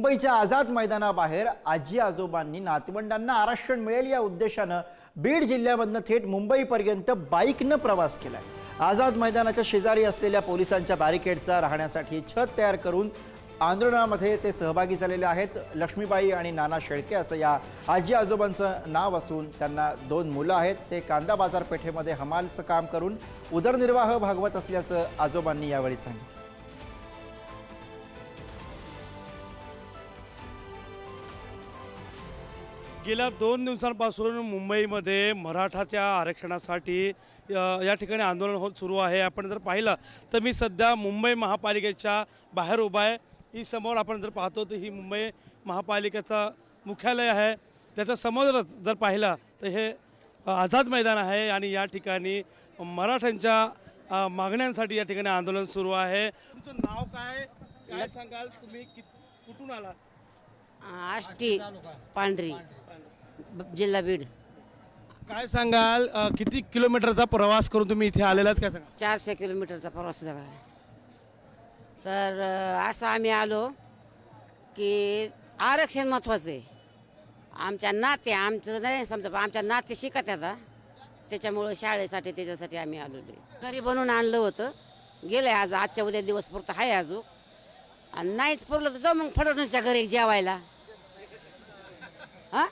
मुंबईच्या आझाद मैदानाबाहेर आजी आजोबांनी नातवंडांना आरक्षण मिळेल या उद्देशानं बीड जिल्ह्यामधनं थेट मुंबईपर्यंत बाईकनं प्रवास केलाय. आझाद मैदानाच्या शेजारी असलेल्या पोलिसांच्या बॅरिकेडचा राहण्यासाठी छत तयार करून आंदोलनामध्ये ते सहभागी झालेले आहेत. लक्ष्मीबाई आणि नाना शेळके असं या आजी आजोबांचं नाव असून त्यांना दोन मुलं आहेत. ते कांदा बाजारपेठेमध्ये हमालचं काम करून उदरनिर्वाह भागवत असल्याचं आजोबांनी यावेळी सांगितलं. गेल्या दोन दिवसांपासून मुंबईमध्ये मराठाच्या आरक्षणासाठी या ठिकाणी आंदोलन होत सुरू आहे. आपण जर पाहिलं तर मी सध्या मुंबई महापालिकेच्या बाहेर उभा आहे. ही समोर आपण जर पाहतो तर ही मुंबई महापालिकेचं मुख्यालय आहे. त्याच्या समोरच जर पाहिलं तर हे आझाद मैदान आहे आणि या ठिकाणी मराठ्यांच्या मागण्यांसाठी या ठिकाणी आंदोलन सुरू आहे. तुमचं नाव काय? काय सांगाल? तुम्ही कुठून आला आष्टी पांढरी जिल्हा बीड. काय सांगाल अ, किती किलोमीटरचा प्रवास करून तुम्ही इथे आलेला आहात काय सांगाल? चारशे किलोमीटरचा प्रवास झाला. तर अ, असं आम्ही आलो की आरक्षण महत्त्वाचं आहे. आमच्या नाते आमचं नाही समजा पण आमच्या नाते शिकत आता. त्याच्यामुळं शाळेसाठी त्याच्यासाठी आम्ही आलेलो आहे. घरी बनवून आणलं होतं. गेलं आज आजच्या उद्या दिवस पुरतं आहे अजून. आणि नाहीच पुरलं तर जाऊ मग फडणवीसच्या घरी जेवायला. हां?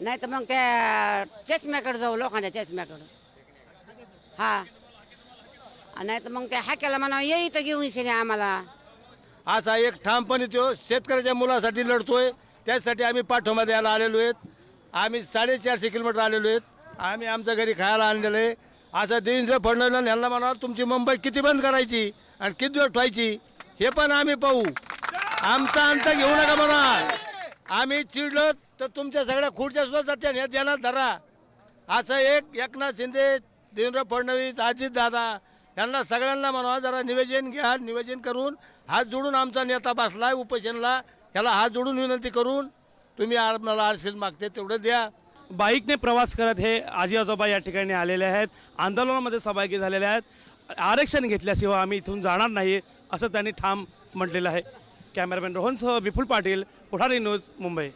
नाही तर मग त्या चष्म्याकडे जाऊ लोकांच्या चष्म्याकडं. हा. नाही तर मग त्या हाक्याला म्हणा येई तर घेऊन शेने आम्हाला. असा एक ठामपणे तो शेतकऱ्याच्या मुलासाठी लढतोय. त्यासाठी आम्ही पाठोमध्ये द्यायला आलेलो आहेत. आम्ही साडेचारशे किलोमीटर आलेलो आहेत. आम्ही आमच्या घरी खायला आणलेलं आहे. असं देवेंद्र फडणवीस यांना म्हणा तुमची मुंबई किती बंद करायची आणि किती दिवस ठेवायची? हे पण आम्ही पाहू. आमचा अंत घेऊ नका म्हणा. आम्ही चिडलो तर तुमच्या सगळ्या खुर्च्या सुद्धा जात्या हे ध्यानात धरा. असं एक एकनाथ शिंदे देवेंद्र फडणवीस अजित दादा यांना सगळ्यांना म्हणा जरा निवेदन घ्या निवेदन करून हात जोडून आमचा नेता बसला आहे उपोषणला ह्याला हात जोडून विनंती करून तुम्ही आम्हाला आरक्षण मागते तेवढं द्या. बाईकने प्रवास करत हे आजी आजोबा या ठिकाणी आलेले आहेत. आंदोलनामध्ये सहभागी झालेले आहेत. आरक्षण घेतल्याशिवाय आम्ही इथून जाणार नाही असं त्यांनी ठाम म्हटलेलं आहे. कॅमेरामॅन रोहनसह विपुल पाटील पुढारी न्यूज मुंबई.